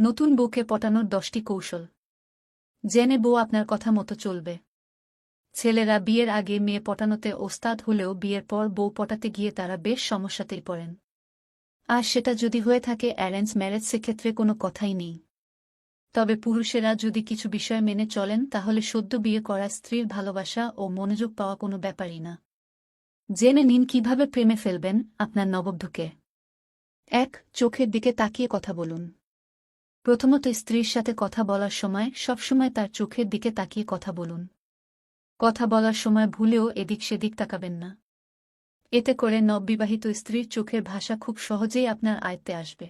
নতুন বউকে পটানোর দশটি কৌশল। জেনে বউ আপনার কথা মতো চলবে। ছেলেরা বিয়ের আগে মেয়ে পটানোতে ওস্তাদ হলেও বিয়ের পর বউ পটাতে গিয়ে তারা বেশ সমস্যাতেই পড়েন। আর সেটা যদি হয়ে থাকে, অ্যারেঞ্জ ম্যারেজ সেক্ষেত্রে কোনো কথাই নেই। তবে পুরুষেরা যদি কিছু বিষয় মেনে চলেন, তাহলে সদ্য বিয়ে করা স্ত্রীর ভালোবাসা ও মনোযোগ পাওয়া কোনো ব্যাপারই না। জেনে নিন কীভাবে প্রেমে ফেলবেন আপনার নববধূকে। এক, চোখের দিকে তাকিয়ে কথা বলুন। প্রথমত স্ত্রীর সাথে কথা বলার সময় সবসময় তার চোখের দিকে তাকিয়ে কথা বলুন। কথা বলার সময় ভুলেও এদিক সেদিক তাকাবেন না। এতে করে নববিবাহিত স্ত্রীর চোখের ভাষা খুব সহজেই আপনার আয়ত্তে আসবে।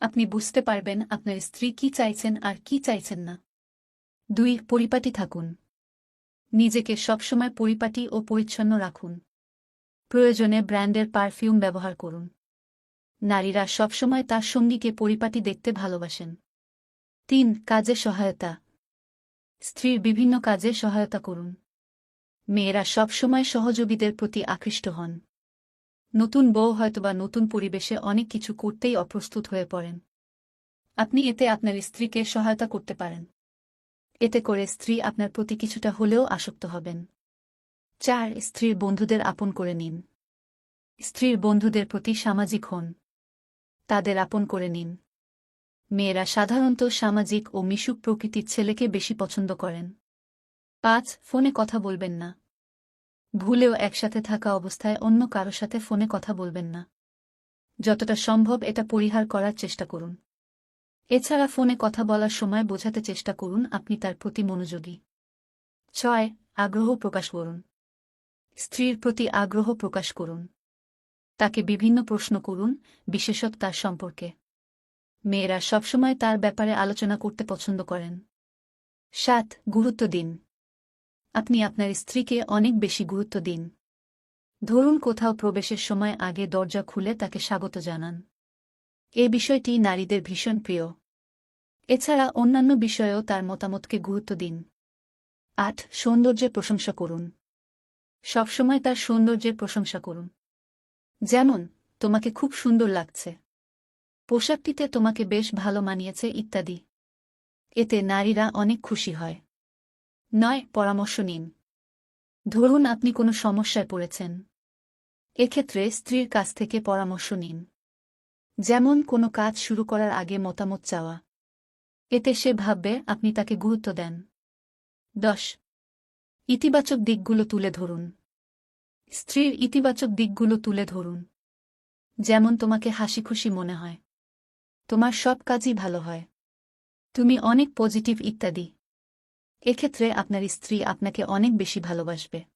আপনি বুঝতে পারবেন আপনার স্ত্রী কি চাইছেন আর কি চাইছেন না। দুই, পরিপাটি থাকুন। নিজেকে সবসময় পরিপাটি ও পরিচ্ছন্ন রাখুন। প্রয়োজনে ব্র্যান্ডের পারফিউম ব্যবহার করুন। নারীরা সবসময় তার সঙ্গীকে পরিপাটি দেখতে ভালোবাসেন। তিন, কাজে সহায়তা। স্ত্রীর বিভিন্ন কাজে সহায়তা করুন। মেয়েরা সবসময় সহযোগীদের প্রতি আকৃষ্ট হন। নতুন বউ হয়তোবা নতুন পরিবেশে অনেক কিছু করতেই অপ্রস্তুত হয়ে পড়েন। আপনি এতে আপনার স্ত্রীকে সহায়তা করতে পারেন। এতে করে স্ত্রী আপনার প্রতি কিছুটা হলেও আসক্ত হবেন। চার, স্ত্রীর বন্ধুদের আপন করে নিন। স্ত্রীর বন্ধুদের প্রতি সামাজিক হন। তাদের আপন করে নিন। মেয়েরা সাধারণত সামাজিক ও মিশুক প্রকৃতির ছেলেকে বেশি পছন্দ করেন। পাঁচ, ফোনে কথা বলবেন না। ভুলেও একসাথে থাকা অবস্থায় অন্য কারও সাথে ফোনে কথা বলবেন না। যতটা সম্ভব এটা পরিহার করার চেষ্টা করুন। এছাড়া ফোনে কথা বলার সময় বোঝাতে চেষ্টা করুন আপনি তার প্রতি মনোযোগী। ছয়, আগ্রহ প্রকাশ করুন। স্ত্রীর প্রতি আগ্রহ প্রকাশ করুন। তাকে বিভিন্ন প্রশ্ন করুন, বিশেষত তার সম্পর্কে। মেয়েরা সবসময় তার ব্যাপারে আলোচনা করতে পছন্দ করেন। সাত, গুরুত্ব দিন। আপনি আপনার স্ত্রীকে অনেক বেশি গুরুত্ব দিন। ধরুন কোথাও প্রবেশের সময় আগে দরজা খুলে তাকে স্বাগত জানান। এ বিষয়টি নারীদের ভীষণ প্রিয়। এছাড়া অন্যান্য বিষয়েও তার মতামতকে গুরুত্ব দিন। আট, সৌন্দর্যের প্রশংসা করুন। সবসময় তার সৌন্দর্যের প্রশংসা করুন। যেমন, তোমাকে খুব সুন্দর লাগছে। পোশাকটিতে তোমাকে বেশ ভালো মানিয়েছে ইত্যাদি। এতে নারীরা অনেক খুশি হয়। নয়, পরামর্শ নিন। ধরুন আপনি কোনো সমস্যায় পড়েছেন। এক্ষেত্রে স্ত্রীর কাছ থেকে পরামর্শ নিন। যেমন, কোনো কাজ শুরু করার আগে মতামত চাওয়া। এতে সে ভাববে আপনি তাকে গুরুত্ব দেন। দশ, ইতিবাচক দিকগুলো তুলে ধরুন। স্ত্রীর ইতিবাচক দিকগুলো তুলে ধরুন। যেমন তোমাকে হাসি খুশি মনে হয়। তোমার সব কাজই ভালো হয়। তুমি অনেক পজিটিভ ইত্যাদি। এক্ষেত্রে আপনার স্ত্রী আপনাকে অনেক বেশি ভালোবাসবে।